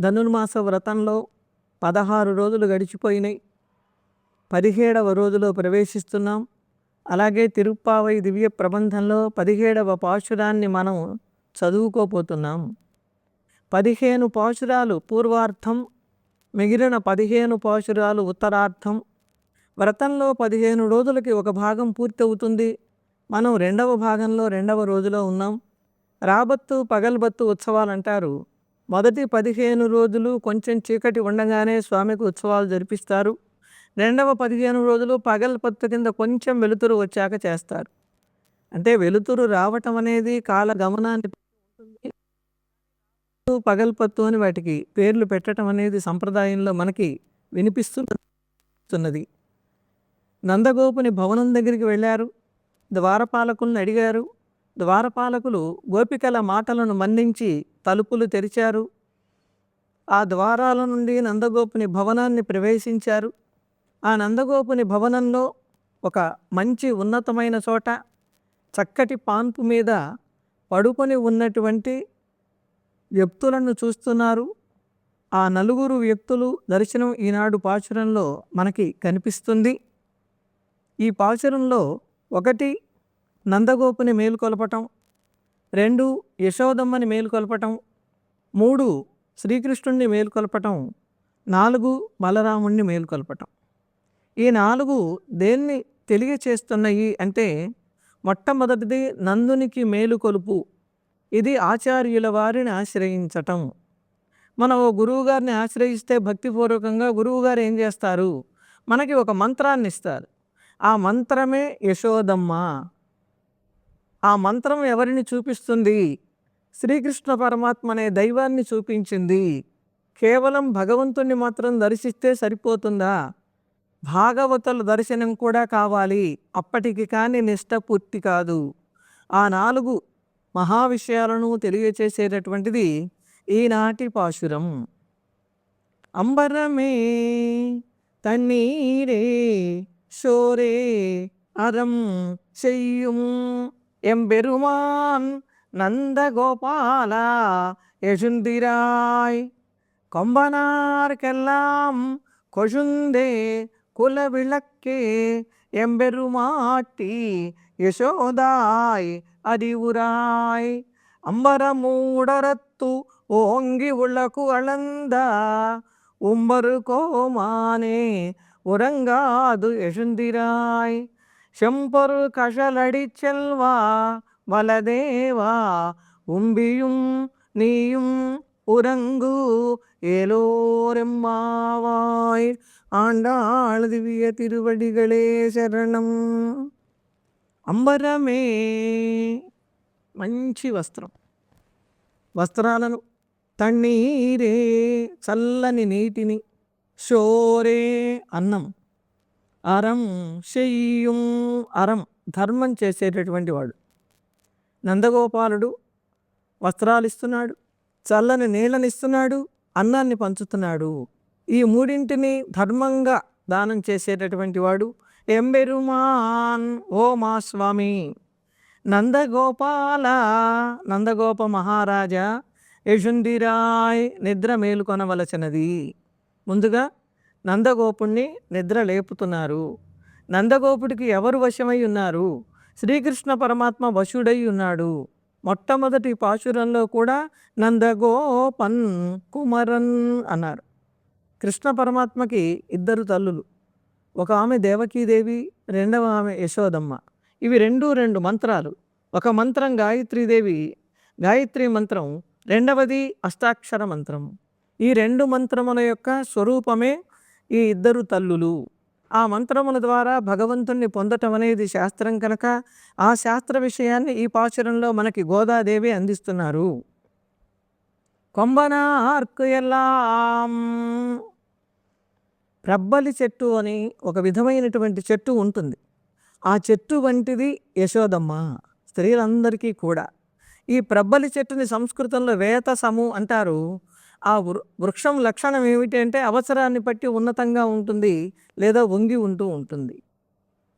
ధనుర్మాస వ్రతంలో పదహారు రోజులు గడిచిపోయినాయి. పదిహేడవ రోజులో ప్రవేశిస్తున్నాం. అలాగే తిరుప్పావై దివ్య ప్రబంధంలో పదిహేడవ పాశురాన్ని మనం చదువుకోపోతున్నాం పదిహేను పాశురాలు పూర్వార్థం మిగిలిన పదిహేను పాశురాలు ఉత్తరార్థం వ్రతంలో పదిహేను రోజులకి ఒక భాగం పూర్తవుతుంది. మనం రెండవ భాగంలో రెండవ రోజులో ఉన్నాం. రాబత్తు పగల్బత్తు ఉత్సవాలు అంటారు మొదటి పదిహేను రోజులు కొంచెం చీకటి ఉండగానే స్వామికి ఉత్సవాలు జరిపిస్తారు. రెండవ పదిహేను రోజులు పగల్బత్తు కింద కొంచెం వెలుతురు వచ్చాక చేస్తారు. అంటే వెలుతురు రావటం అనేది కాల గమనాన్ని పగల్పత్తు అని వాటికి పేర్లు పెట్టడం అనేది సంప్రదాయంలో మనకి వినిపిస్తున్నది. నందగోపుని భవనం దగ్గరికి వెళ్ళారు. ద్వారపాలకులను అడిగారు. ద్వారపాలకులు గోపికల మాటలను మన్నించి తలుపులు తెరిచారు. ఆ ద్వారాల నుండి నందగోపుని భవనాన్ని ప్రవేశించారు. ఆ నందగోపుని భవనంలో ఒక మంచి ఉన్నతమైన చోట చక్కటి పాన్పు మీద పడుకొని ఉన్నటువంటి వ్యక్తులను చూస్తున్నారు. ఆ నలుగురు వ్యక్తులు దర్శనం ఈనాడు పాచురంలో మనకి కనిపిస్తుంది. ఈ పాచురంలో ఒకటి నందగోపుని మేలుకొలపటం రెండు యశోదమ్మని మేలుకొల్పటం మూడు శ్రీకృష్ణుణ్ణి మేలుకొల్పటం నాలుగు బలరాముణ్ణి మేలుకొలపటం ఈ నాలుగు దేన్ని తెలియచేస్తున్నాయి అంటే మొట్టమొదటిది నందునికి మేలుకొలుపు ఇది ఆచార్యుల వారిని ఆశ్రయించటం. మనం ఓ గురువుగారిని ఆశ్రయిస్తే భక్తిపూర్వకంగా గురువుగారు ఏం చేస్తారు? మనకి ఒక మంత్రాన్ని ఇస్తారు ఆ మంత్రమే యశోదమ్మ. ఆ మంత్రం ఎవరిని చూపిస్తుంది శ్రీకృష్ణ పరమాత్మ అనే దైవాన్ని చూపించింది కేవలం భగవంతుణ్ణి మాత్రం దర్శిస్తే సరిపోతుందా భాగవతుల దర్శనం కూడా కావాలి అప్పటికి కానీ నిష్ట పూర్తి కాదు ఆ నాలుగు మహా విషయాలను తెలియచేసేటటువంటిది ఈనాటి పాశురం అంబరమే తన్నీరే షోరే అరం செய்யும் எம்பெருமான் நந்தகோபாலா எழுந்திராய் கொம்பனார்க்கெல்லாம் கொழுந்தே குலவிளக்கே எம்பெருமாட்டி யசோதாய் அறிவுராய். அம்பரமூடரத்து ஓங்கி உலகு அளந்த உம்பரு கோமானே உறங்காது எழுந்திராய் செம்பொரு கழலடி செல்வா வலதேவா உம்பியும் நீயும் உறங்கு ஏலோரெம்மாவாய் ஆண்டாள் திவ்ய திருவடிகளே శరణం అంబరమే మంచి వస్త్రం వస్త్రాలను తన్నీరే చల్లని నీటిని షోరే అన్నం అరం శయ్యుం అరం ధర్మం చేసేటటువంటి వాడు. నందగోపాలుడు వస్త్రాలు ఇస్తున్నాడు చల్లని నీళ్ళని ఇస్తున్నాడు అన్నాన్ని పంచుతున్నాడు. ఈ మూడింటిని ధర్మంగా దానం చేసేటటువంటి వాడు ఎంబెరుమాన్. ఓ మా స్వామి! నందగోపాల నందగోప మహారాజా యశుందిరాయ్ నిద్ర మేలుకొనవలసినది. ముందుగా నందగోపుణ్ణి నిద్ర లేపుతున్నారు. నందగోపుడికి ఎవరు వశమై ఉన్నారు? శ్రీకృష్ణ పరమాత్మ వశుడై ఉన్నాడు. మొట్టమొదటి పాశురంలో కూడా నందగోపన్ కుమరన్ అన్నారు. కృష్ణ పరమాత్మకి ఇద్దరు తల్లులు. ఒక ఆమె దేవకీదేవి రెండవ ఆమె యశోదమ్మ. ఇవి రెండు రెండు మంత్రాలు. ఒక మంత్రం గాయత్రీదేవి గాయత్రి మంత్రం రెండవది అష్టాక్షర మంత్రం. ఈ రెండు మంత్రముల యొక్క స్వరూపమే ఈ ఇద్దరు తల్లులు. ఆ మంత్రముల ద్వారా భగవంతుణ్ణి పొందటం అనేది శాస్త్రం కనుక ఆ శాస్త్ర విషయాన్ని ఈ పాచురంలో మనకి గోదాదేవి అందిస్తున్నారు. కొంబన ఆర్కు ఎల్లాం. ప్రబ్బలి చెట్టు అని ఒక విధమైనటువంటి చెట్టు ఉంటుంది. ఆ చెట్టు వంటిది యశోదమ్మ స్త్రీలందరికీ కూడా. ఈ ప్రబ్బలి చెట్టుని సంస్కృతంలో వేతసము అంటారు. ఆ వృ వృక్షం లక్షణం ఏమిటంటే అవసరాన్ని బట్టి ఉన్నతంగా ఉంటుంది లేదా వంగి ఉంటూ ఉంటుంది.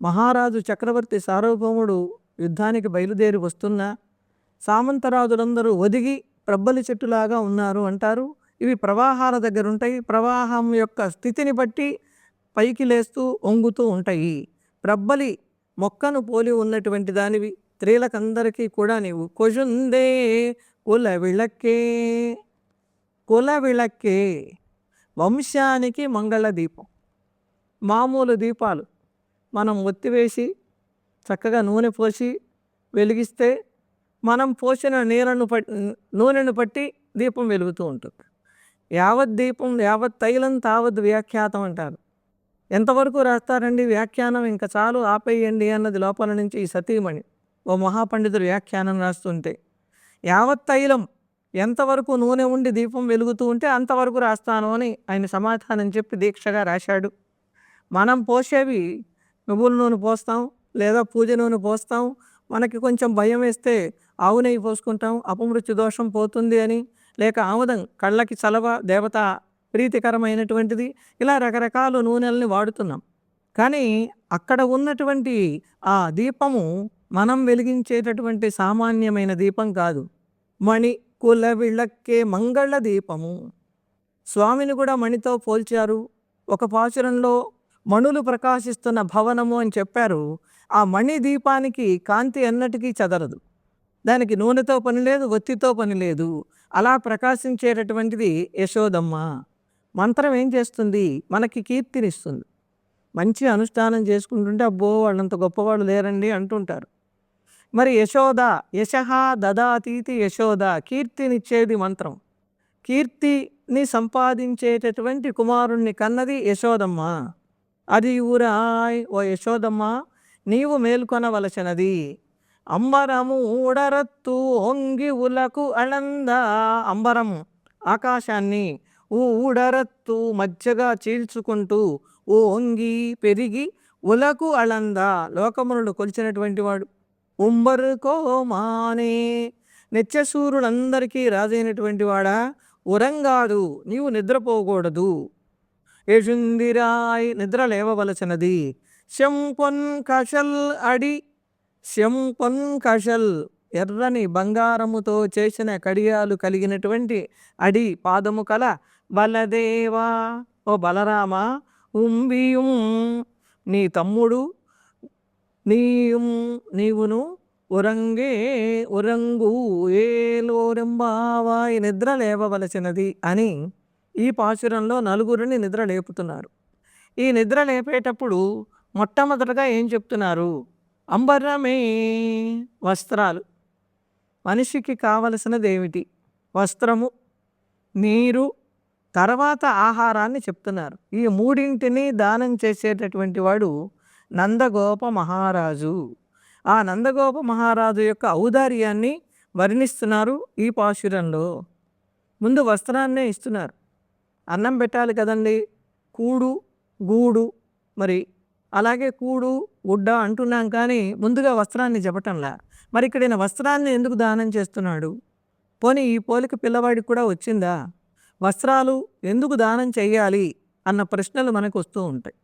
మహారాజు చక్రవర్తి సార్వభౌముడు యుద్ధానికి బయలుదేరి వస్తున్నా సామంతరాజులందరూ ఒదిగి ప్రబ్బలి చెట్టులాగా ఉన్నారు అంటారు. ఇవి ప్రవాహాల దగ్గర ఉంటాయి ప్రవాహం యొక్క స్థితిని బట్టి పైకి లేస్తూ వంగుతూ ఉంటాయి. ప్రబ్బలి మొక్కను పోలి ఉన్నటువంటి దానివి. స్త్రీలకందరికీ కూడా నీవు కొజుందే కుల విళక్కే కుల విళక్కే వంశానికి మంగళ దీపం. మామూలు దీపాలు మనం ఒత్తివేసి చక్కగా నూనె పోసి వెలిగిస్తే మనం పోసిన నీళ్ళను పట్టి నూనెను పట్టి దీపం వెలుగుతూ ఉంటుంది. యావత్ దీపం యావత్ తైలం తావత్ వ్యాఖ్యాతం అంటారు. ఎంతవరకు రాస్తారండి వ్యాఖ్యానం? ఇంకా చాలు ఆపేయండి అన్నది లోపల నుంచి ఈ సతీమణి ఓ మహాపండితుడు వ్యాఖ్యానం రాస్తుంటే యావత్ తైలం ఎంతవరకు నూనె ఉండి దీపం వెలుగుతూ ఉంటే అంతవరకు రాస్తాను అని ఆయన సమాధానం చెప్పి దీక్షగా రాశాడు. మనం పోసేవి నువ్వుల నూనె పోస్తాం లేదా పూజ నూనె పోస్తాం. మనకి కొంచెం భయం వేస్తే ఆవు నెయ్యి పోసుకుంటాం అపమృత్యు దోషం పోతుంది అని. లేక ఆముదం కళ్ళకి చలవ దేవత ప్రీతికరమైనటువంటిది. ఇలా రకరకాల నూనెల్ని వాడుతున్నాం. కానీ అక్కడ ఉన్నటువంటి ఆ దీపము మనం వెలిగించేటటువంటి సామాన్యమైన దీపం కాదు. మణి కుల విళక్కే మంగళ దీపము. స్వామిని కూడా మణితో పోల్చారు. ఒక పాచురంలో మణులు ప్రకాశిస్తున్న భవనము అని చెప్పారు. ఆ మణి దీపానికి కాంతి ఎన్నటికీ చెదరదు. దానికి నూనెతో పని లేదు ఒత్తితో పని లేదు. అలా ప్రకాశించేటటువంటిది యశోదమ్మ. మంత్రం ఏం చేస్తుంది? మనకి కీర్తినిస్తుంది. మంచి అనుష్ఠానం చేసుకుంటుంటే అబ్బో వాళ్ళంత గొప్పవాళ్ళు లేరండి అంటుంటారు. మరి యశోద యశ దదాతీతి యశోద కీర్తినిచ్చేది మంత్రం. కీర్తిని సంపాదించేటటువంటి కుమారుణ్ణి కన్నది యశోదమ్మ. అది ఊరాయ్ ఓ యశోదమ్మ నీవు మేల్కొనవలసినది. అంబరము ఊడరత్తు ఒంగి ఉలకు అళంద అంబరము ఆకాశాన్ని ఊడరత్తు మధ్యగా చీల్చుకుంటూ ఓ ఒంగి పెరిగి ఉలకు అళంద. లోకములను కొలిచినటువంటి వాడు ఉంబరుకో మానే. నిత్యసూరులందరికీ రాజైనటువంటి వాడా? ఉరంగాడు నీవు నిద్రపోకూడదు. యజుందిరాయ్ నిద్ర లేవవలసినది. శంపొన్ కషల్ అడి శంపొన్ కషల్ ఎర్రని బంగారముతో చేసిన కడియాలు కలిగినటువంటి అడి పాదము కల బలదేవా ఓ బలరామ ఉంబియుం నీ తమ్ముడు நீயும் నీవును ఒరంగే ఒరంగు ఏలోరంబావాయి నిద్ర లేవవలసినది అని ఈ పాశురంలో నలుగురిని నిద్ర లేపుతున్నారు ఈ నిద్ర లేపేటప్పుడు మొట్టమొదటగా ఏం చెప్తున్నారు అంబరమే వస్త్రాలు మనిషికి కావలసినది ఏమిటి వస్త్రము నీరు తర్వాత ఆహారాన్ని చెప్తున్నారు ఈ మూడింటిని దానం చేసేటటువంటి వాడు నందగోప మహారాజు. ఆ నందగోప మహారాజు యొక్క ఔదార్యాన్ని వర్ణిస్తున్నారు ఈ పాశురంలో. ముందు వస్త్రాన్నే ఇస్తున్నారు. అన్నం పెట్టాలి కదండి. కూడు గూడు మరి అలాగే కూడు గుడ్డ అంటున్నాం కానీ ముందుగా వస్త్రాన్ని చెప్పటంలా. మరి ఇక్కడ ఈయన వస్త్రాన్ని ఎందుకు దానం చేస్తున్నాడు? పోనీ ఈ పోలిక పిల్లవాడికి కూడా వచ్చిందా? వస్త్రాలు ఎందుకు దానం చేయాలి? అన్న ప్రశ్నలు మనకు వస్తూ ఉంటాయి.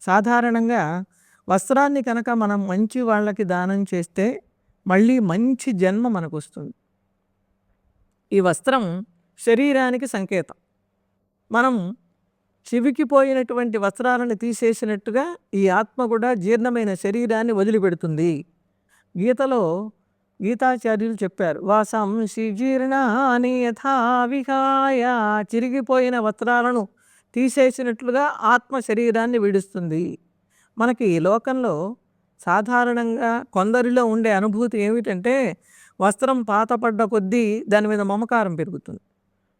సాధారణంగా వస్త్రాన్ని కనుక మనం మంచి వాళ్ళకి దానం చేస్తే మళ్ళీ మంచి జన్మ మనకు వస్తుంది ఈ వస్త్రం శరీరానికి సంకేతం. మనం చివికిపోయినటువంటి వస్త్రాలను తీసేసినట్టుగా ఈ ఆత్మ కూడా జీర్ణమైన శరీరాన్ని వదిలిపెడుతుంది. గీతలో గీతాచార్యులు చెప్పారు వాసంసి జీర్ణాని యథా విహాయ చిరిగిపోయిన వస్త్రాలను తీసేసినట్లుగా ఆత్మ శరీరాన్ని విడుస్తుంది. మనకి ఈ లోకంలో సాధారణంగా కొందరిలో ఉండే అనుభూతి ఏమిటంటే వస్త్రం పాతపడ్డ కొద్దీ దాని మీద మమకారం పెరుగుతుంది.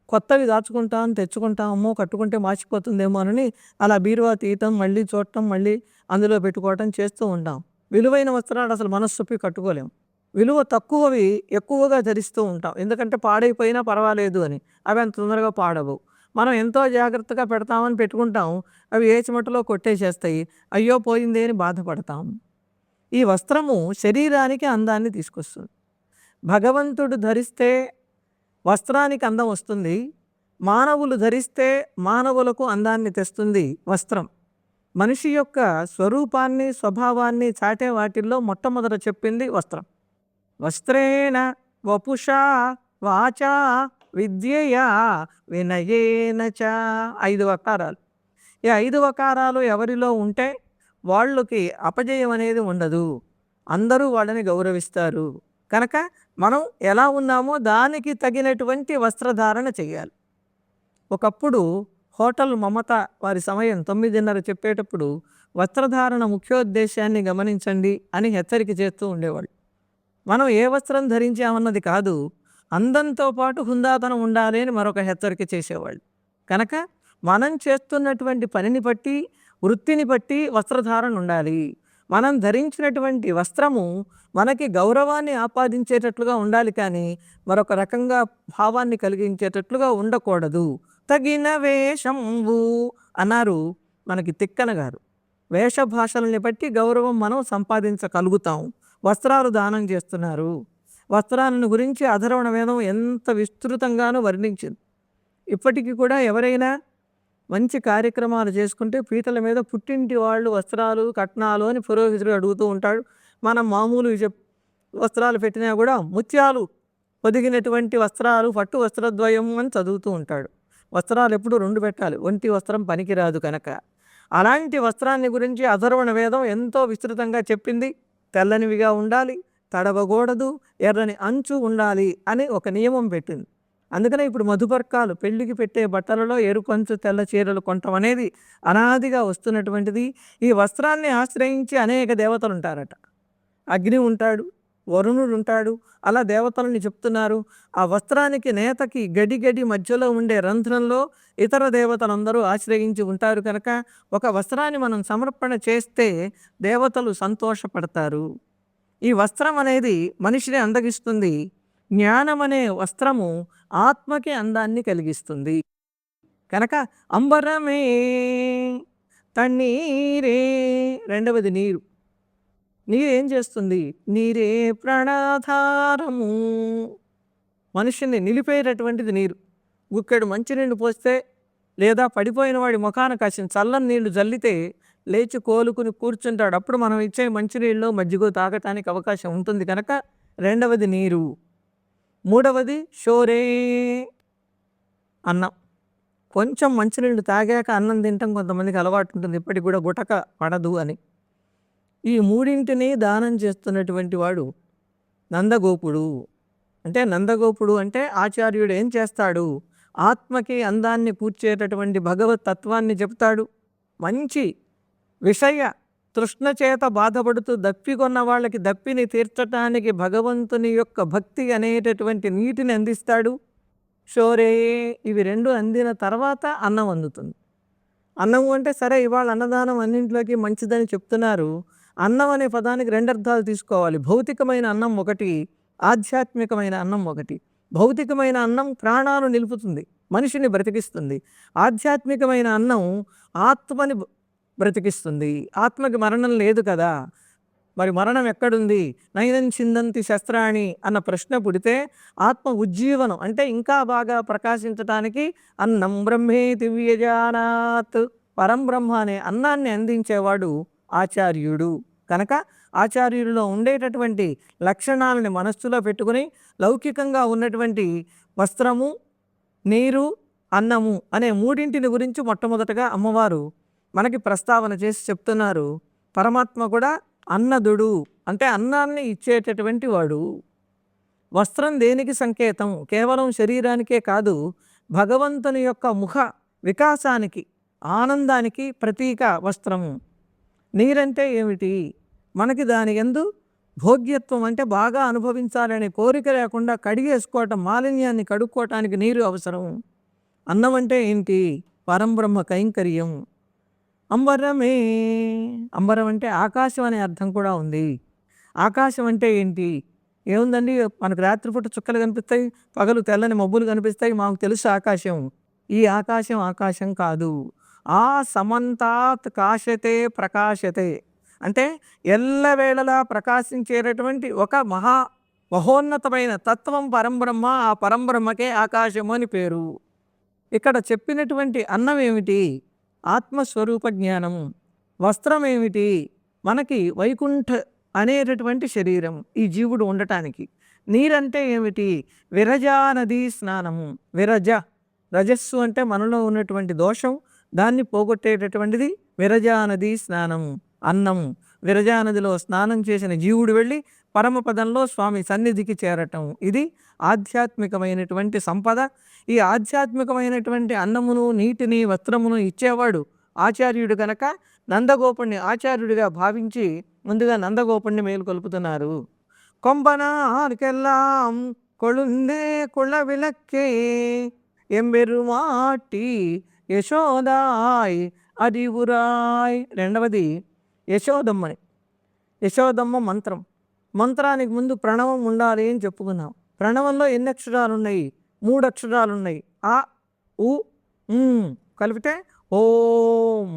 కొత్తవి దాచుకుంటాం తెచ్చుకుంటాం అమ్మో కట్టుకుంటే మార్చిపోతుందేమో అని అలా బీరువా తీయటం మళ్ళీ చూడటం మళ్ళీ అందులో పెట్టుకోవటం చేస్తూ ఉంటాం. విలువైన వస్త్రాలు అసలు మనస్సుపి కట్టుకోలేం. విలువ తక్కువవి ఎక్కువగా ధరిస్తూ ఉంటాం. ఎందుకంటే పాడైపోయినా పర్వాలేదు అని. అవి అంత తొందరగా పాడవు. మనం ఎంతో జాగ్రత్తగా పెడతామని పెట్టుకుంటాం. అవి ఏ చెమటలో కొట్టేసేస్తాయి. అయ్యో పోయింది అని బాధపడతాం. ఈ వస్త్రము శరీరానికి అందాన్ని తీసుకొస్తుంది. భగవంతుడు ధరిస్తే వస్త్రానికి అందం వస్తుంది. మానవులు ధరిస్తే మానవులకు అందాన్ని తెస్తుంది వస్త్రం. మనిషి యొక్క స్వరూపాన్ని స్వభావాన్ని చాటే వాటిల్లో మొట్టమొదట చెప్పింది వస్త్రం. వస్త్రేణ వపుషా వాచా విద్యయా వినయేన చ ఐదు వకారాలు. ఈ ఐదు వకారాలు ఎవరిలో ఉంటే వాళ్ళకి అపజయం అనేది ఉండదు. అందరూ వాళ్ళని గౌరవిస్తారు. కనుక మనం ఎలా ఉన్నామో దానికి తగినటువంటి వస్త్రధారణ చేయాలి. ఒకప్పుడు హోటల్ మమత వారి సమయం తొమ్మిదిన్నర చెప్పేటప్పుడు వస్త్రధారణ ముఖ్యోద్దేశాన్ని గమనించండి అని హెచ్చరిక చేస్తూ ఉండేవాళ్ళు. మనం ఏ వస్త్రం ధరించామన్నది కాదు అందంతో పాటు హుందాతనం ఉండాలి అని మరొక హెచ్చరిక చేసేవాళ్ళు. కనుక మనం చేస్తున్నటువంటి పనిని బట్టి వృత్తిని బట్టి వస్త్రధారణ ఉండాలి. మనం ధరించినటువంటి వస్త్రము మనకి గౌరవాన్ని ఆపాదించేటట్లుగా ఉండాలి కానీ మరొక రకంగా భావాన్ని కలిగించేటట్లుగా ఉండకూడదు. తగిన వేషంబు అన్నారు మనకి తిక్కన గారు. వేషభాషల్ని బట్టి గౌరవం మనం సంపాదించగలుగుతాం వస్త్రాలు దానం చేస్తున్నారు. వస్త్రాలను గురించి అధర్వణ వేదం ఎంత విస్తృతంగానూ వర్ణించింది. ఇప్పటికీ కూడా ఎవరైనా మంచి కార్యక్రమాలు చేసుకుంటే పీతల మీద పుట్టింటి వాళ్ళు వస్త్రాలు కట్నాలు అని పురోహితుడు అడుగుతూ ఉంటాడు. మనం మామూలు చెప్ వస్త్రాలు పెట్టినా కూడా ముత్యాలు పొదిగినటువంటి వస్త్రాలు పట్టు వస్త్రద్వయం అని చదువుతూ ఉంటాడు. వస్త్రాలు ఎప్పుడు రెండు పెట్టాలి ఒంటి వస్త్రం పనికిరాదు కనుక. అలాంటి వస్త్రాన్ని గురించి అధర్వణ వేదం ఎంతో విస్తృతంగా చెప్పింది. తెల్లనివిగా ఉండాలి తడవకూడదు ఎర్రని అంచు ఉండాలి అని ఒక నియమం పెట్టింది. అందుకనే ఇప్పుడు మధుపర్కాలు పెళ్ళికి పెట్టే బట్టలలో ఎరుపంచు తెల్ల చీరలు కొనటం అనేది అనాదిగా వస్తున్నటువంటిది. ఈ వస్త్రాన్ని ఆశ్రయించి అనేక దేవతలు ఉంటారట. అగ్ని ఉంటాడు వరుణుడు ఉంటాడు అలా దేవతలని చెప్తున్నారు. ఆ వస్త్రానికి నేతకి గడి గడి మధ్యలో ఉండే రంధ్రంలో ఇతర దేవతలందరూ ఆశ్రయించి ఉంటారు కనుక ఒక వస్త్రాన్ని మనం సమర్పణ చేస్తే దేవతలు సంతోషపడతారు. ఈ వస్త్రం అనేది మనిషిని అందగిస్తుంది. జ్ఞానం అనే వస్త్రము ఆత్మకి అందాన్ని కలిగిస్తుంది. కనుక అంబరమే తన్నీరే రెండవది నీరు. నీరేం చేస్తుంది? నీరే ప్రాణాధారము. మనిషిని నిలిపేటటువంటిది నీరు. గుక్కెడు మంచినీళ్ళు పోస్తే లేదా పడిపోయిన వాడి ముఖాన కాసిన చల్లని నీళ్ళు జల్లితే లేచి కోలుకుని కూర్చుంటాడు. అప్పుడు మనం ఇచ్చే మంచినీళ్ళు మజ్జిగో తాగటానికి అవకాశం ఉంటుంది కనుక రెండవది నీరు. మూడవది షోరే అన్నం. కొంచెం మంచినీళ్ళు తాగాక అన్నం తింటాం కొంతమందికి అలవాటు ఉంటుంది. ఇప్పటికి కూడా గుటక పడదు అని. ఈ మూడింటిని దానం చేస్తున్నటువంటి వాడు నందగోపుడు. అంటే నందగోపుడు అంటే ఆచార్యుడు ఏం చేస్తాడు? ఆత్మకి అందాన్ని కూర్చేటటువంటి భగవత్ తత్వాన్ని చెప్తాడు. మంచి విషయ తృష్ణ చేత బాధపడుతూ దప్పికొన్న వాళ్ళకి దప్పిని తీర్చటానికి భగవంతుని యొక్క భక్తి అనేటటువంటి నీటిని అందిస్తాడు. షోరే ఇవి రెండు అందిన తర్వాత అన్నం అందుతుంది. అన్నం అంటే సరే ఇవాళ అన్నదానం అన్నింటిలోకి మంచిదని చెప్తున్నారు. అన్నం అనే పదానికి రెండు అర్థాలు తీసుకోవాలి. భౌతికమైన అన్నం ఒకటి ఆధ్యాత్మికమైన అన్నం ఒకటి. భౌతికమైన అన్నం ప్రాణాలు నిలుపుతుంది మనిషిని బ్రతికిస్తుంది. ఆధ్యాత్మికమైన అన్నం ఆత్మని బ్రతికిస్తుంది. ఆత్మకి మరణం లేదు కదా! మరి మరణం ఎక్కడుంది? నయనం చిందంతి శస్త్రాణి అన్న ప్రశ్న పుడితే ఆత్మ ఉజ్జీవనం అంటే ఇంకా బాగా ప్రకాశించటానికి అన్నం బ్రహ్మే దివ్యజానాత్. పరంబ్రహ్మ అనే అన్నాన్ని అందించేవాడు ఆచార్యుడు. కనుక ఆచార్యుడిలో ఉండేటటువంటి లక్షణాలని మనస్సులో పెట్టుకుని లౌకికంగా ఉన్నటువంటి వస్త్రము నీరు అన్నము అనే మూడింటిని గురించి మొట్టమొదటగా అమ్మవారు మనకి ప్రస్తావన చేసి చెప్తున్నారు పరమాత్మ కూడా అన్నదుడు. అంటే అన్నాన్ని ఇచ్చేటటువంటి వాడు. వస్త్రం దేనికి సంకేతం? కేవలం శరీరానికే కాదు భగవంతుని యొక్క ముఖ వికాసానికి ఆనందానికి ప్రతీక వస్త్రము నీరంటే ఏమిటి? మనకి దాని ఎందు భోగ్యత్వం అంటే బాగా అనుభవించాలనే కోరిక లేకుండా కడిగేసుకోవటం మాలిన్యాన్ని కడుక్కోవటానికి నీరు అవసరం. అన్నం అంటే ఏంటి? పరంబ్రహ్మ కైంకర్యం. అంబరమే. అంబరం అంటే ఆకాశం అనే అర్థం కూడా ఉంది. ఆకాశం అంటే ఏంటి? ఏముందండి? మనకు రాత్రిపూట చుక్కలు కనిపిస్తాయి పగలు తెల్లని మబ్బులు కనిపిస్తాయి మాకు తెలుసు ఆకాశం. ఈ ఆకాశం ఆకాశం కాదు. ఆ సమంతాత్ కాశతే ప్రకాశతే. అంటే ఎల్లవేళలా ప్రకాశించేటటువంటి ఒక మహా మహోన్నతమైన తత్వం పరంబ్రహ్మ ఆ పరంబ్రహ్మకే ఆకాశము అని పేరు. ఇక్కడ చెప్పినటువంటి అన్నం ఏమిటి? ఆత్మస్వరూప జ్ఞానం వస్త్రం ఏమిటి మనకి వైకుంఠ అనేటటువంటి శరీరం ఈ జీవుడు ఉండటానికి. నీరంటే ఏమిటి? విరజానదీ స్నానము. విరజ. రజస్సు అంటే మనలో ఉన్నటువంటి దోషం. దాన్ని పోగొట్టేటటువంటిది విరజానదీ స్నానము. అన్నము. విరజానదిలో స్నానం చేసిన జీవుడు వెళ్ళి పరమపదంలో స్వామి సన్నిధికి చేరటం. ఇది ఆధ్యాత్మికమైనటువంటి సంపద. ఈ ఆధ్యాత్మికమైనటువంటి అన్నమును నీటిని వస్త్రమును ఇచ్చేవాడు ఆచార్యుడు కనుక నందగోపుణ్ణి ఆచార్యుడిగా భావించి ముందుగా నందగోపుణ్ణి మేలుకొల్పుతున్నారు. కొంబన ఆర్కెల్లాం కొళుందే కుళ విలక్కే ఎంబెరుమాటి యశోదాయ్ అరివురాయ్. రెండవది యశోదమ్మని యశోదమ్మ మంత్రం. మంత్రానికి ముందు ప్రణవం ఉండాలి అని చెప్పుకున్నాం. ప్రణవంలో ఎన్ని అక్షరాలు ఉన్నాయి మూడు అక్షరాలు ఉన్నాయి ఆ ఉ కలిపితే ఓం.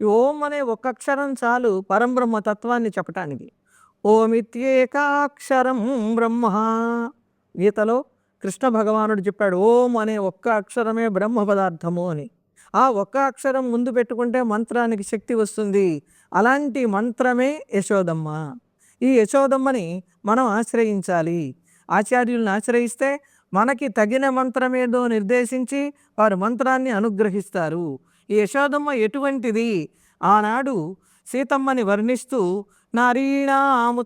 ఈ ఓం అనే ఒక్క అక్షరం చాలు పరంబ్రహ్మ తత్వాన్ని చెప్పటానికి. ఓమిత్యేకాక్షరం బ్రహ్మ. గీతలో కృష్ణ భగవానుడు చెప్పాడు ఓం అనే ఒక్క అక్షరమే బ్రహ్మ పదార్థము అని. ఆ ఒక్క అక్షరం ముందు పెట్టుకుంటే మంత్రానికి శక్తి వస్తుంది. అలాంటి మంత్రమే యశోదమ్మ. ఈ యశోదమ్మని మనం ఆశ్రయించాలి. ఆచార్యులను ఆశ్రయిస్తే మనకి తగిన మంత్రమేదో నిర్దేశించి వారు మంత్రాన్ని అనుగ్రహిస్తారు. ఈ యశోదమ్మ ఎటువంటిది? ఆనాడు సీతమ్మని వర్ణిస్తూ నారీణాముత్తమావధూహు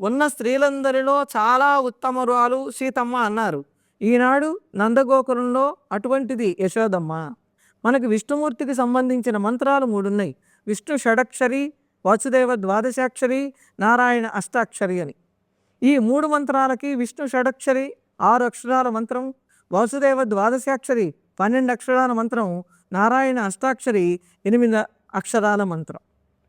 ఉన్న స్త్రీలందరిలో చాలా ఉత్తమరాలు సీతమ్మ అన్నారు. ఈనాడు నందగోకులంలో అటువంటిది యశోదమ్మ. మనకి విష్ణుమూర్తికి సంబంధించిన మంత్రాలు మూడున్నాయి. విష్ణు షడక్షరి వాసుదేవ ద్వాదశాక్షరి నారాయణ అష్టాక్షరి అని. ఈ మూడు మంత్రాలకి విష్ణు షడక్షరి ఆరు అక్షరాల మంత్రం వాసుదేవ ద్వాదశాక్షరి పన్నెండు అక్షరాల మంత్రం నారాయణ అష్టాక్షరి ఎనిమిది అక్షరాల మంత్రం.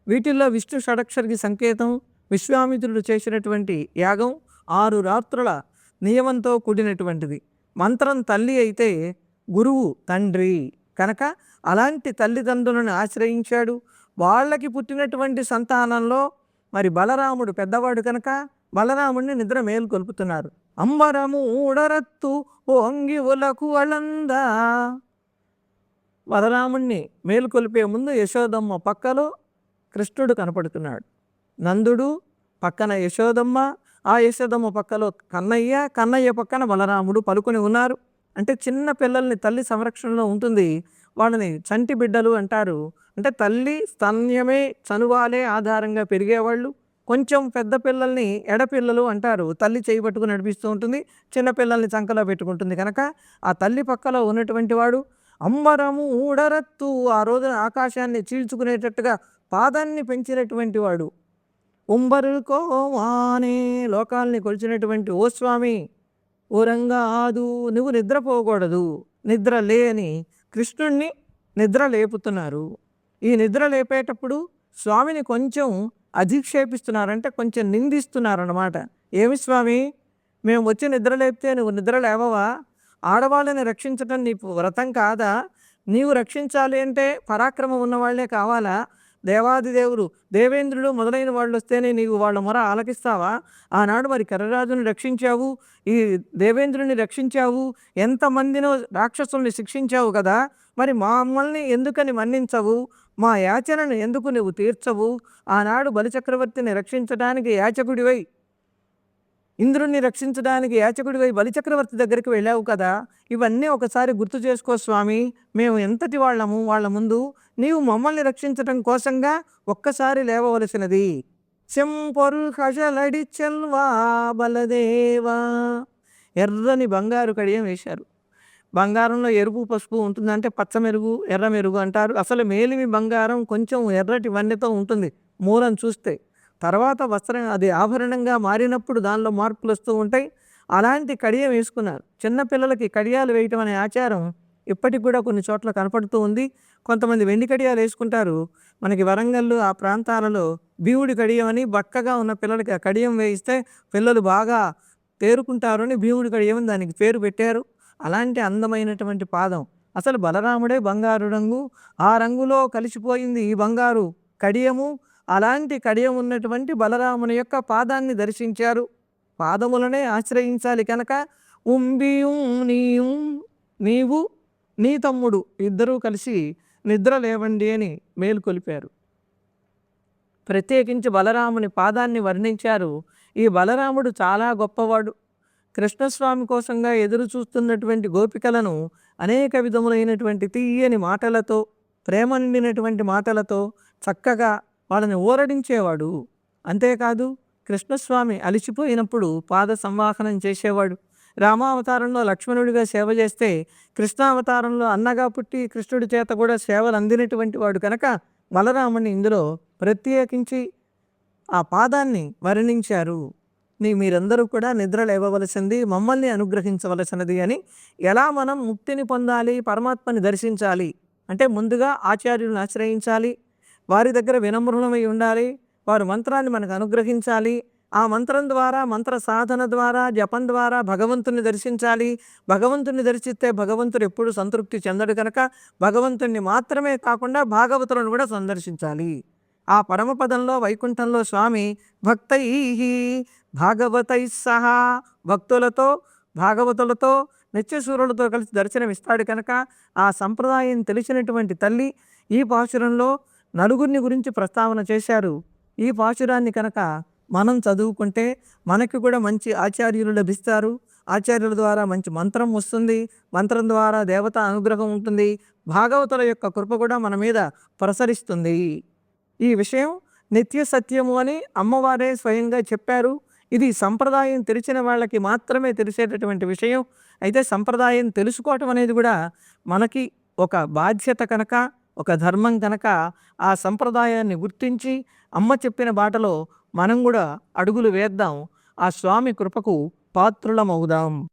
వీటిల్లో విష్ణు షడక్షరికి సంకేతం విశ్వామిత్రుడు చేసినటువంటి యాగం ఆరు రాత్రుల నియమంతో కూడినటువంటిది. మంత్రం తల్లి అయితే గురువు తండ్రి. కనుక అలాంటి తల్లిదండ్రులను ఆశ్రయించాడు. వాళ్ళకి పుట్టినటువంటి సంతానంలో మరి బలరాముడు పెద్దవాడు కనుక బలరాముడిని నిద్ర మేల్కొల్పుతున్నారు అంబరము ఊడరత్తు ఓంగి ఉలకు అలందా. బలరాముణ్ణి మేలుకొల్పే ముందు యశోదమ్మ పక్కలో కృష్ణుడు కనపడుతున్నాడు. నందుడు పక్కన యశోదమ్మ ఆ యశోదమ్మ పక్కలో కన్నయ్య కన్నయ్య పక్కన బలరాముడు పలుకొని ఉన్నారు. అంటే చిన్న పిల్లల్ని తల్లి సంరక్షణలో ఉంటుంది. వాళ్ళని చంటి బిడ్డలు అంటారు. అంటే తల్లి స్తన్యమే చనువాలే ఆధారంగా పెరిగేవాళ్ళు. కొంచెం పెద్ద పిల్లల్ని ఎడపిల్లలు అంటారు. తల్లి చేయి పట్టుకుని నడిపిస్తూ ఉంటుంది. చిన్న పిల్లల్ని చంకలో పెట్టుకుంటుంది కనుక ఆ తల్లి పక్కలో ఉన్నటువంటి వాడు అంబరము ఊడరత్తు ఆ రోజున ఆకాశాన్ని చీల్చుకునేటట్టుగా పాదాన్ని పెంచినటువంటి వాడు. ఉంబరుకో వానే లోకాల్ని కొలిచినటువంటి ఓ స్వామి. ఓరంగా ఆదు నువ్వు నిద్రపోకూడదు నిద్ర లేని కృష్ణుణ్ణి నిద్ర లేపుతున్నారు. ఈ నిద్ర లేపేటప్పుడు స్వామిని కొంచెం అధిక్షేపిస్తున్నారంటే కొంచెం నిందిస్తున్నారన్నమాట. ఏమి స్వామి మేము వచ్చి నిద్ర లేపితే నువ్వు నిద్ర లేవవా? ఆడవాళ్ళని రక్షించటం నీకు వ్రతం కాదా? నీవు రక్షించాలి అంటే పరాక్రమం ఉన్నవాళ్ళే కావాలా? దేవాదిదేవుడు దేవేంద్రుడు మొదలైన వాళ్ళు వస్తేనే నీవు వాళ్ళ మొర ఆలకిస్తావా? ఆనాడు మరి కర్రరాజుని రక్షించావు? ఈ దేవేంద్రుని రక్షించావు? ఎంతమందినో రాక్షసుల్ని శిక్షించావు కదా? మరి మమ్మల్ని ఎందుకని మన్నించవు? మా యాచనను ఎందుకు నువ్వు తీర్చవు? ఆనాడు బలిచక్రవర్తిని రక్షించడానికి యాచకుడివై. ఇంద్రుణ్ణి రక్షించడానికి యాచకుడివై బలిచక్రవర్తి దగ్గరికి వెళ్ళావు కదా? ఇవన్నీ ఒకసారి గుర్తు చేసుకో స్వామి. మేము ఎంతటి వాళ్ళము? వాళ్ళ ముందు నీవు మమ్మల్ని రక్షించటం కోసంగా ఒక్కసారి లేవవలసినది. చెంపొరు కషలడి చెల్వా బలదేవా. ఎర్రని బంగారు కడియం వేశారు. బంగారంలో ఎరుపు పసుపు ఉంటుందంటే పచ్చ మెరుగు ఎర్ర మెరుగు అంటారు. అసలు మేలిమి బంగారం కొంచెం ఎర్రటి వన్నెతో ఉంటుంది మూలం చూస్తే. తర్వాత వస్త్రం అది ఆభరణంగా మారినప్పుడు దానిలో మార్పులు వస్తూ ఉంటాయి. అలాంటి కడియం వేసుకున్నారు. చిన్నపిల్లలకి కడియాలు వేయటం అనే ఆచారం ఇప్పటికి కూడా కొన్ని చోట్ల కనపడుతూ ఉంది. కొంతమంది వెండి కడియాలు వేసుకుంటారు. మనకి వరంగల్ ఆ ప్రాంతాలలో భీముడి కడియం అని బక్కగా ఉన్న పిల్లలకి ఆ కడియం వేయిస్తే పిల్లలు బాగా తేరుకుంటారు అని భీముడి కడియం దానికి పేరు పెట్టారు. అలాంటి అందమైనటువంటి పాదం. అసలు బలరాముడే బంగారు రంగు ఆ రంగులో కలిసిపోయింది ఈ బంగారు కడియము. అలాంటి కడియం ఉన్నటువంటి బలరాముని యొక్క పాదాన్ని దర్శించారు. పాదములనే ఆశ్రయించాలి కనుక ఉంబియుం నీవు నీ తమ్ముడు ఇద్దరూ కలిసి నిద్ర లేవండి అని మేలుకొలిపారు. ప్రత్యేకించి బలరాముని పాదాన్ని వర్ణించారు. ఈ బలరాముడు చాలా గొప్పవాడు. కృష్ణస్వామి కోసంగా ఎదురు చూస్తున్నటువంటి గోపికలను అనేక విధములైనటువంటి తీయని మాటలతో ప్రేమ నిండినటువంటి మాటలతో చక్కగా వాళ్ళని ఊరడించేవాడు. అంతేకాదు కృష్ణస్వామి అలిసిపోయినప్పుడు పాద సంవాహనం చేసేవాడు. రామావతారంలో లక్ష్మణుడిగా సేవ చేస్తే కృష్ణావతారంలో అన్నగా పుట్టి కృష్ణుడి చేత కూడా సేవలు అందినటువంటి వాడు కనుక బలరాముని ఇందులో ప్రత్యేకించి ఆ పాదాన్ని వర్ణించారు. నీ మీరందరూ కూడా నిద్ర లేవవలసింది మమ్మల్ని అనుగ్రహించవలసినది అని ఎలా మనం ముక్తిని పొందాలి పరమాత్మని దర్శించాలి అంటే ముందుగా ఆచార్యులను ఆశ్రయించాలి వారి దగ్గర వినమ్రులమై ఉండాలి వారు మంత్రాన్ని మనకు అనుగ్రహించాలి ఆ మంత్రం ద్వారా మంత్ర సాధన ద్వారా జపం ద్వారా భగవంతుని దర్శించాలి. భగవంతుని దర్శిస్తే భగవంతుడు ఎప్పుడు సంతృప్తి చెందడు కనుక భగవంతుణ్ణి మాత్రమే కాకుండా భాగవతులను కూడా సందర్శించాలి. ఆ పరమపదంలో వైకుంఠంలో స్వామి భక్తై భాగవతై సహా భక్తులతో భాగవతులతో నిత్యసూరులతో కలిసి దర్శనమిస్తాడు కనుక ఆ సంప్రదాయం తెలిసినటువంటి తల్లి ఈ పాశురంలో నలుగురిని గురించి ప్రస్తావన చేశారు. ఈ పాశురాన్ని కనుక మనం చదువుకుంటే మనకి కూడా మంచి ఆచార్యులు లభిస్తారు. ఆచార్యుల ద్వారా మంచి మంత్రం వస్తుంది. మంత్రం ద్వారా దేవత అనుగ్రహం ఉంటుంది. భాగవతుల యొక్క కృప కూడా మన మీద ప్రసరిస్తుంది. ఈ విషయం నిత్య సత్యము అని అమ్మవారే స్వయంగా చెప్పారు. ఇది సంప్రదాయం తెరిచిన వాళ్ళకి మాత్రమే తెలిసేటటువంటి విషయం. అయితే సంప్రదాయం తెలుసుకోవటం అనేది కూడా మనకి ఒక బాధ్యత కనుక ఒక ధర్మం కనుక ఆ సంప్రదాయాన్ని గుర్తించి అమ్మ చెప్పిన బాటలో మనం కూడా అడుగులు వేద్దాం. ఆ స్వామి కృపకు పాత్రులమవుదాం.